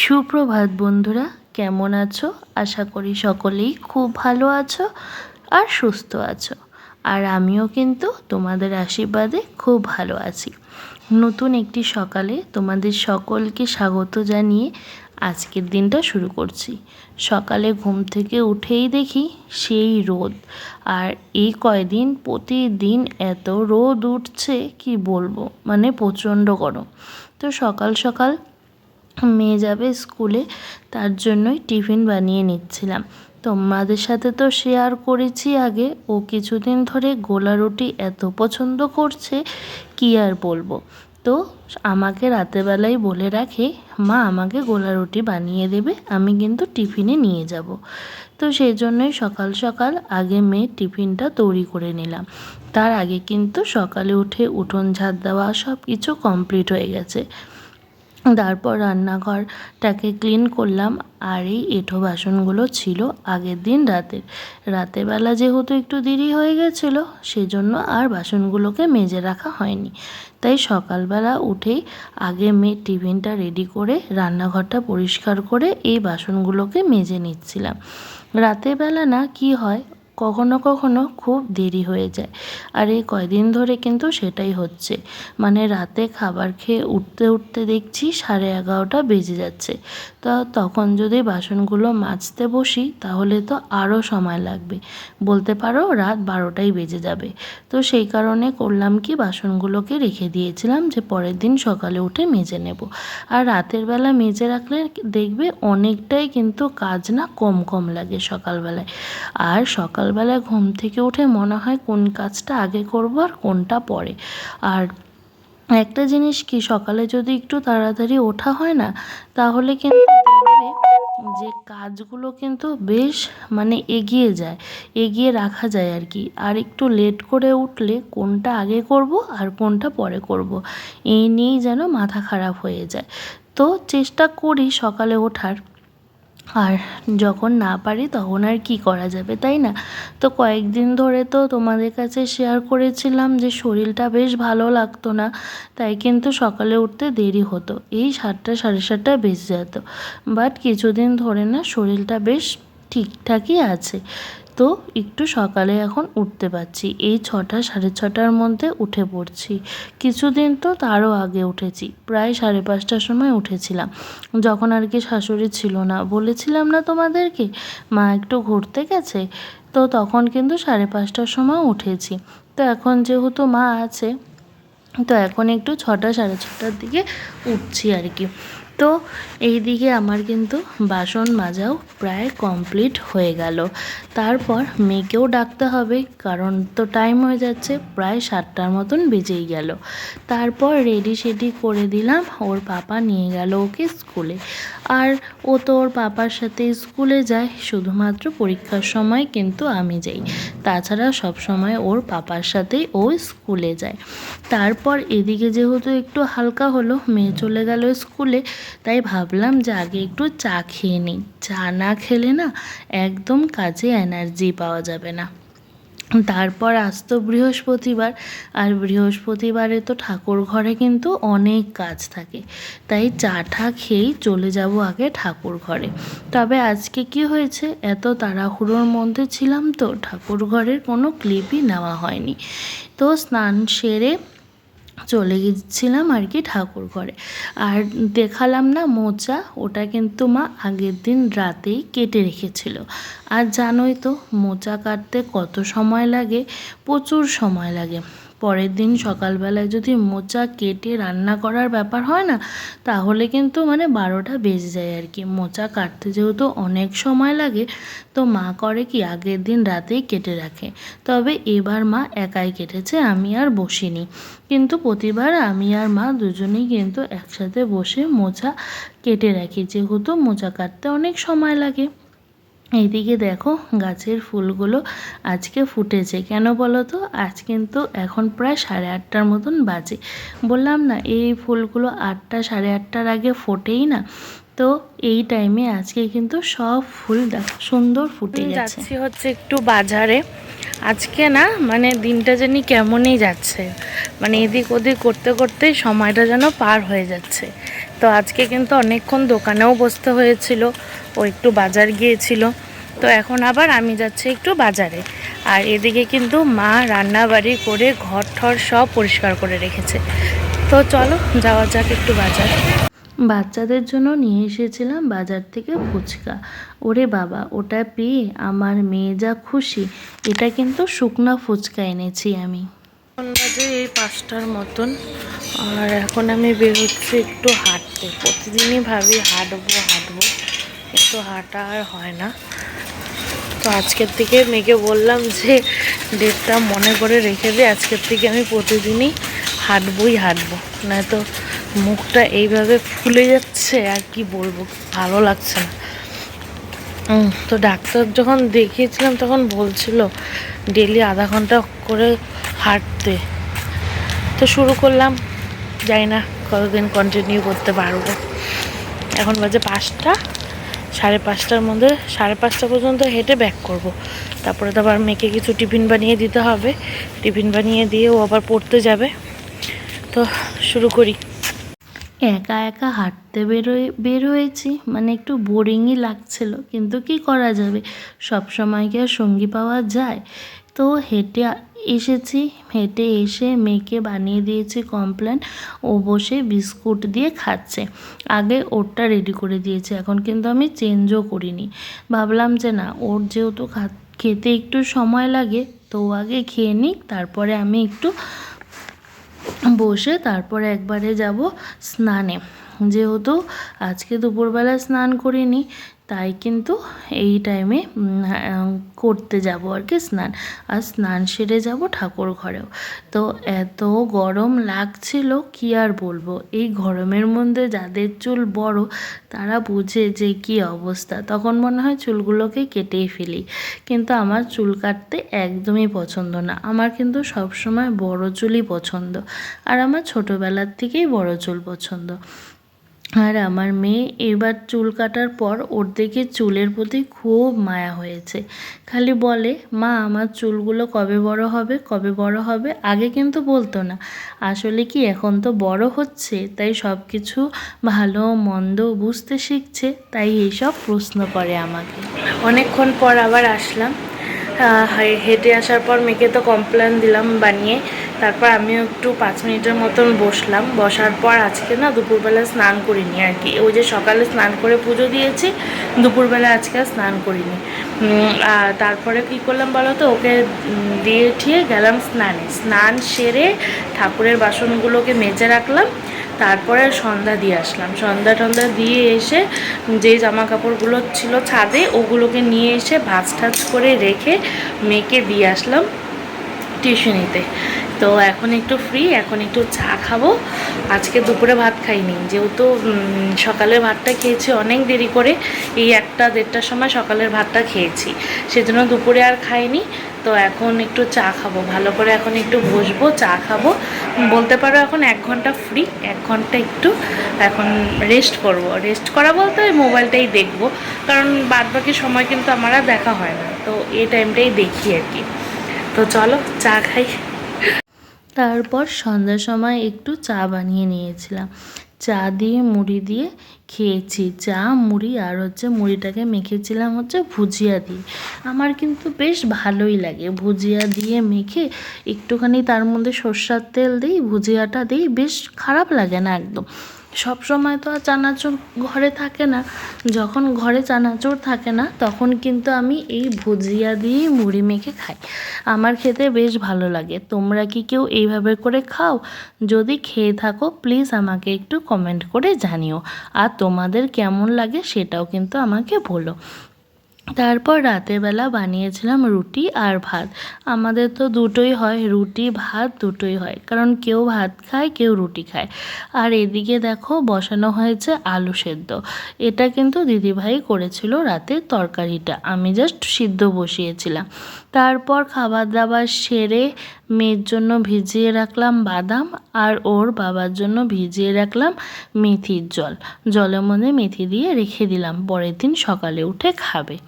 সুপ্রভাত বন্ধুরা, কেমন আছো? আশা করি সকলেই খুব ভালো আছো আর সুস্থ আছো। আর আমিও কিন্তু তোমাদের আশীর্বাদে খুব ভালো আছি। নতুন একটি সকালে তোমাদের সকলকে স্বাগত জানিয়ে আজকের দিনটা শুরু করছি। সকালে ঘুম থেকে উঠেই দেখি সেই রোদ। আর এই কয়দিন প্রতিদিন এত রোদ উঠছে, কি বলব? মানে প্রচণ্ড গরম। তো সকাল সকাল মেয়ে যাবে স্কুলে, তার জন্যই টিফিন বানিয়ে নিচ্ছিলাম। তোমাদের সাথে তো শেয়ার করেছি আগে, ও কিছুদিন ধরে গোলা রুটি এত পছন্দ করছে, কি আর বলব? তো আমাকে রাতেবেলায় বলে রাখে, মা, আমাকে গোলা রুটি বানিয়ে দেবে, আমি কিন্তু টিফিনে নিয়ে যাব। তো সেই জন্যই সকাল সকাল আগে মেয়ে টিফিনটা তৈরি করে নিলাম। তার আগে কিন্তু সকালে উঠে উঠোন ঝাড় দেওয়া সব কিছু কমপ্লিট হয়ে গেছে। তারপর রান্নাঘরটাকে ক্লিন করলাম আর এই এঁঠো বাসনগুলো ছিল আগের দিন রাতের। রাতেরবেলা যেহেতু একটু দেরি হয়ে গেছিল, সেজন্য আর বাসনগুলোকে মেজে রাখা হয়নি। তাই সকালবেলা উঠেই আগে মেয়ে টিফিনটা রেডি করে রান্নাঘরটা পরিষ্কার করে এই বাসনগুলোকে মেজে নিচ্ছিলাম। রাতের বেলা না কি হয় কখনো কখনো খুব দেরি হয়ে যায়। আর এই কয়দিন ধরে কিন্তু সেটাই হচ্ছে। মানে রাতে খাবার খেয়ে উঠতে উঠতে দেখছি সাড়ে এগারোটা বেজে যাচ্ছে। তা তখন যদি বাসনগুলো মাজতে বসি, তাহলে তো আরও সময় লাগবে। বলতে পারো রাত বারোটাই বেজে যাবে। তো সেই কারণে করলাম কি, বাসনগুলোকে রেখে দিয়েছিলাম যে পরের দিন সকালে উঠে মেজে নেব। আর রাতের বেলা মেজে রাখলে দেখবে অনেকটাই কিন্তু কাজ না কম কম লাগে সকালবেলায়। আর সকালবেলায় ঘুম থেকে উঠে মনে হয় কোন কাজটা আগে করব আর কোনটা পরে। আর একটা জিনিস কি, সকালে যদি একটু তাড়াতাড়ি ওঠা হয় না, তাহলে কিন্তু দেখবে যে কাজগুলো কিন্তু বেশ মানে এগিয়ে যায়, এগিয়ে রাখা যায় আর কি। আর একটু লেট করে উঠলে কোনটা আগে করব আর কোনটা পরে করব, এই নিয়েই যেন মাথা খারাপ হয়ে যায়। তো চেষ্টা করি সকালে ওঠার। আর যখন না পারি তখন আর কি করা যাবে, তাই না? তো কয়েকদিন ধরে তো তোমাদের কাছে শেয়ার করেছিলাম যে শরীরটা বেশ ভালো লাগতো না, তাই কিন্তু সকালে উঠতে দেরি হতো। এই সাতটা সাড়ে সাতটা বেজে যেত। বাট কিছুদিন ধরে না শরীরটা বেশ ঠিকঠাকই আছে। তো একটু সকালে এখন উঠতে পারছি। এই ছটা, সাড়ে ছটার মধ্যে উঠে পড়ছি। কিছুদিন তো তারও আগে উঠেছি। প্রায় সাড়ে পাঁচটার সময় উঠেছিলাম। যখন আর কি শাশুড়ি ছিল না। বলেছিলাম না তোমাদেরকে, মা একটু ঘুরতে গেছে? তো তখন কিন্তু সাড়ে পাঁচটার সময় উঠেছি। তো এখন যেহেতু মা আছে, তো এখন একটু ছটা, সাড়ে ছটার দিকে উঠছি আর কি। তো এই দিকে আমার কিন্তু বাসন মাজাও প্রায় কমপ্লিট হয়ে গেল। তারপর মেয়েকেও ডাকতে হবে, কারণ তো টাইম হয়ে যাচ্ছে, প্রায় সাতটার মতন বেজেই গেল। তারপর রেডি সেডি করে দিলাম, ওর পাপা নিয়ে গেল ওকে স্কুলে আর ও তো ওর পাপার সাথে স্কুলে যায়, শুধুমাত্র পরীক্ষার সময় কিন্তু আমি যাই। তাছাড়া সব সময় ওর পাপার সাথেই ও স্কুলে যায়। তারপর এদিকে যেহেতু একটু হালকা হলো, মেয়ে চলে গেল স্কুলে, তাই ভাবলাম যে আগে একটু চা খেয়ে নিই। চা না খেলে না একদম কাজে এনার্জি পাওয়া যাবে না। তারপর আসতো বৃহস্পতিবার, আর বৃহস্পতিবারে তো ঠাকুর ঘরে কিন্তু অনেক কাজ থাকে। তাই চাটা খেয়েই চলে যাব আগে ঠাকুর ঘরে। তবে আজকে কি হয়েছে? এত তাড়াহুড়োর মধ্যে ছিলাম তো, ঠাকুর ঘরের কোনো ক্লিপই নেওয়া হয়নি। তো স্নান সেরে চলে গেছিলাম আর কি ঠাকুর ঘরে। আর দেখালাম না মোচা, ওটা কিন্তু মা আগের দিন রাতেই কেটে রেখেছিল। আর জানোই তো, মোচা কাটতে কত সময় লাগে? প্রচুর সময় লাগে। পরের দিন সকালবেলায় যদি মোচা কেটে রান্না করার ব্যাপার হয় না, তাহলে কিন্তু মানে বারোটা বেজে যায় আর কি। মোচা কাটতে যেহেতু অনেক সময় লাগে, তো মা করে কি আগের দিন রাতেই কেটে রাখে। তবে এবার মা একাই কেটেছে, আমি আর বসিনি। কিন্তু প্রতিবার আমি আর মা দুজনেই কিন্তু একসাথে বসে মোচা কেটে রাখি। যেহেতু মোচা কাটতে অনেক সময় লাগে। এইদিকে দেখো গাছের ফুলগুলো আজকে ফুটেছে। কেন বলো তো? আজ কিন্তু এখন প্রায় সাড়ে আটটার মতন বাজে। বললাম না এই ফুলগুলো আটটা সাড়ে আটটার আগে ফোটেই না। তো এই টাইমে আজকে কিন্তু সব ফুল দেখো সুন্দর ফুটে যাচ্ছি হচ্ছে একটু বাজারে। আজকে না মানে দিনটা জানি কেমনই যাচ্ছে। মানে এদিক ওদিক করতে করতে সময়টা যেন পার হয়ে যাচ্ছে। তো আজকে কিন্তু অনেকক্ষণ দোকানেও বসতে হয়েছিল, ও একটু বাজার গিয়েছিল। তো এখন আবার আমি যাচ্ছি একটু বাজারে। আর এদিকে কিন্তু মা রান্না বাড়ি করে ঘর ঠর সব পরিষ্কার করে রেখেছে। তো চলো যাওয়া যাক একটু বাজার। বাচ্চাদের জন্য নিয়ে এসেছিলাম বাজার থেকে ফুচকা। ওরে বাবা, ওটা পেয়ে আমার মেয়ে যা খুশি, এটা কিন্তু শুকনা ফুচকা এনেছি আমি। এখন বাজে এই পাঁচটার মতন। আর এখন আমি বেরোচ্ছি একটু হাঁটতে। প্রতিদিনই ভাবি হাঁটবো হাঁটবো। কিন্তু হাঁটা আর হয় না। তো আজকের থেকে মেয়েকে বললাম যে, ডেটটা মনে করে রেখে দে। আজকের থেকে আমি প্রতিদিনই হাঁটবই হাঁটবো। নয়তো মুখটা এইভাবে ফুলে যাচ্ছে, আর কি বলব? ভালো লাগছে না। তো ডাক্তার যখন দেখিয়েছিলাম তখন বলছিল ডেলি আধা ঘণ্টা করে হাঁটতে। তো শুরু করলাম যাই না কতদিন কন্টিনিউ করতে পারব। এখন বাজে পাঁচটা, সাড়ে পাঁচটার মধ্যে, সাড়ে পাঁচটা পর্যন্ত হেঁটে ব্যাক করব। তারপরে তো আবার মেয়েকে কিছু টিফিন বানিয়ে দিতে হবে। টিফিন বানিয়ে দিয়ে ও আবার পড়তে যাবে। তো শুরু করি। একা একা হাঁটতে বেরোয় বের হয়েছি মানে একটু বোরিংই লাগছিল, কিন্তু কি করা যাবে? সব সময় কি আর সঙ্গী পাওয়া যায়? তো হেঁটে এসেছি। হেঁটে এসে মেয়েকে বানিয়ে দিয়েছি কমপ্লেন। ও বসে বিস্কুট দিয়ে খাচ্ছে। আগে ওরটা রেডি করে দিয়েছি, এখন কিন্তু আমি চেঞ্জও করিনি। ভাবলাম যে না, ওর যেহেতু খেতে একটু সময় লাগে, তো ও আগে খেয়ে নিক, তারপরে আমি একটু বসে তারপরে একবারে যাব স্নানে। যেহেতু আজকে দুপুরবেলা স্নান করিনি তাই কিন্তু এই টাইমে হ্যাঁ, করতে যাব আর কি স্নান। আর স্নান সেরে যাব ঠাকুর ঘরেও। তো এত গরম লাগছিল কি আর বলব? এই গরমের মধ্যে যাদের চুল বড় তারা বুঝে যে কি অবস্থা। তখন মনে হয় চুলগুলোকে কেটেই ফেলি। কিন্তু আমার চুল কাটতে একদমই পছন্দ না। আমার কিন্তু সবসময় বড় চুলই পছন্দ। আর আমার ছোটোবেলার থেকেই বড় চুল পছন্দ। আর আমার মেয়ে এবার চুল কাটার পর ওর দেখে চুলের প্রতি খুব মায়া হয়েছে। খালি বলে, মা, আমার চুলগুলো কবে বড় হবে? কবে বড় হবে? আগে কিন্তু বলতো না। আসলে কি এখন তো বড় হচ্ছে, তাই সব কিছু ভালো মন্দ বুঝতে শিখছে, তাই এইসব প্রশ্ন করে আমাকে। অনেকক্ষণ পর আবার আসলাম। হেঁটে আসার পর মেয়েকে তো কমপ্লেন দিলাম বানিয়ে। তারপর আমিও একটু পাঁচ মিনিটের মতন বসলাম। বসার পর আজকে না দুপুরবেলা স্নান করিনি আর কি। ওই যে সকালে স্নান করে পুজো দিয়েছি, দুপুরবেলা আজকে আর স্নান করিনি। আর তারপরে কী করলাম বলো তো? ওকে দিয়ে ঠিয়ে গেলাম স্নানে। স্নান সেরে ঠাকুরের বাসনগুলোকে মেজে রাখলাম। তারপরে সন্ধ্যা দিয়ে আসলাম। সন্ধ্যা টন্ধা দিয়ে এসে যে জামা কাপড়গুলো ছিল ছাদে, ওগুলোকে নিয়ে এসে ভাজ টাজ করে রেখে মেয়েকে দিয়ে আসলাম টিউশনিতে। তো এখন একটু ফ্রি এখন একটু চা খাব। আজকে দুপুরে ভাত খাইনি। যেহেতু সকালের ভাতটা খেয়েছি অনেক দেরি করে, এই একটা দেড়টার সময় সকালের ভাতটা খেয়েছি। সেজন্য দুপুরে আর খাইনি। তো এখন একটু চা খাব। ভালো করে এখন একটু বসবো, চা খাব। বলতে পারো এখন এক ঘণ্টা ফ্রি এক ঘণ্টা একটু এখন রেস্ট করব। রেস্ট করা বলতে ওই মোবাইলটাই দেখব। কারণ বাদ বাকি সময় কিন্তু আমার আর দেখা হয় না। তো এই টাইমটাই দেখি আর কি। তো চলো, চা খাই। তারপর সন্ধ্যার সময় একটু চা বানিয়ে নিয়েছিলাম। চা দিয়ে মুড়ি দিয়ে খেয়েছি। চা, মুড়ি আর হচ্ছে মুড়িটাকে মেখেছিলাম হচ্ছে ভুজিয়া দিয়ে। আমার কিন্তু বেশ ভালোই লাগে। ভুজিয়া দিয়ে মেখে একটুখানি তার মধ্যে সর্ষার তেল দিই, ভুজিয়াটা দিই, বেশ খারাপ লাগে না একদম। সব সময় তো আর চানাচুর ঘরে থাকে না। যখন ঘরে চানাচুর থাকে না, তখন কিন্তু আমি এই ভুজিয়া দিয়েই মুড়ি মেখে খাই। আমার খেতে বেশ ভালো লাগে। তোমরা কি কেউ এইভাবে করে খাও? যদি খেয়ে থাকো প্লিজ আমাকে একটু কমেন্ট করে জানিও। আর তোমাদের কেমন লাগে সেটাও কিন্তু আমাকে বলো। তারপর রাতের বেলা বানিয়েছিলাম রুটি আর ভাত। আমাদের তো দুটোই হয়, রুটি, ভাত দুটোই হয়। কারণ কেউ ভাত খায়, কেউ রুটি খায়। আর এদিকে দেখো, বসানো হয়েছে আলু সেদ্ধ। এটা কিন্তু দিদিভাই করেছিল রাতে তরকারিটা। আমি জাস্ট সিদ্ধ বসিয়েছিলাম। তারপর খাবার দাবার সেরে মেয়ের জন্য ভিজিয়ে রাখলাম বাদাম আর ওর বাবার জন্য ভিজিয়ে রাখলাম মেথির জল। জলের মধ্যে মেথি দিয়ে রেখে দিলাম, পরের দিন সকালে উঠে খাবে।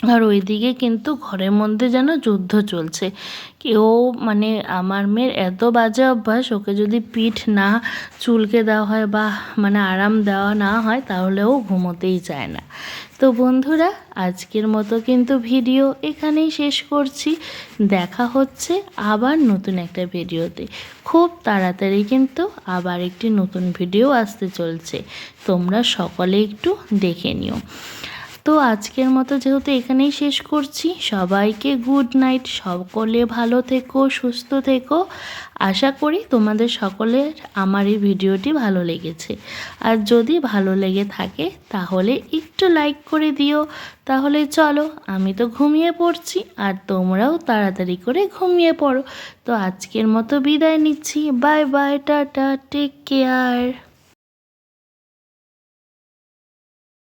আর ওইদিকে কিন্তু ঘরের মধ্যে যেন যুদ্ধ চলছে। কেউ মানে আমার মেয়ের এত বাজে অভ্যাস, ওকে যদি পিঠ না চুলকে দেওয়া হয় বা মানে আরাম দেওয়া না হয়, তাহলে ও ঘুমোতেই চায় না। তো বন্ধুরা, আজকের মতো কিন্তু ভিডিও এখানেই শেষ করছি। দেখা হচ্ছে আবার নতুন একটা ভিডিওতে। খুব তাড়াতাড়ি কিন্তু আবার একটি নতুন ভিডিও আসতে চলছে। তোমরা সকলে একটু দেখে নিও। তো আজকের মতো যেহেতু এখানেই শেষ করছি, সবাইকে গুড নাইট সকলে ভালো থেকো, সুস্থ থেকো। আশা করি তোমাদের সকলের আমার এই ভিডিওটি ভালো লেগেছে। আর যদি ভালো লেগে থাকে, তাহলে একটু লাইক করে দিও। তাহলে চলো, আমি তো ঘুমিয়ে পড়ছি, আর তোমরাও তাড়াতাড়ি করে ঘুমিয়ে পড়ো। তো আজকের মতো বিদায় নিচ্ছি। Bye bye tata take care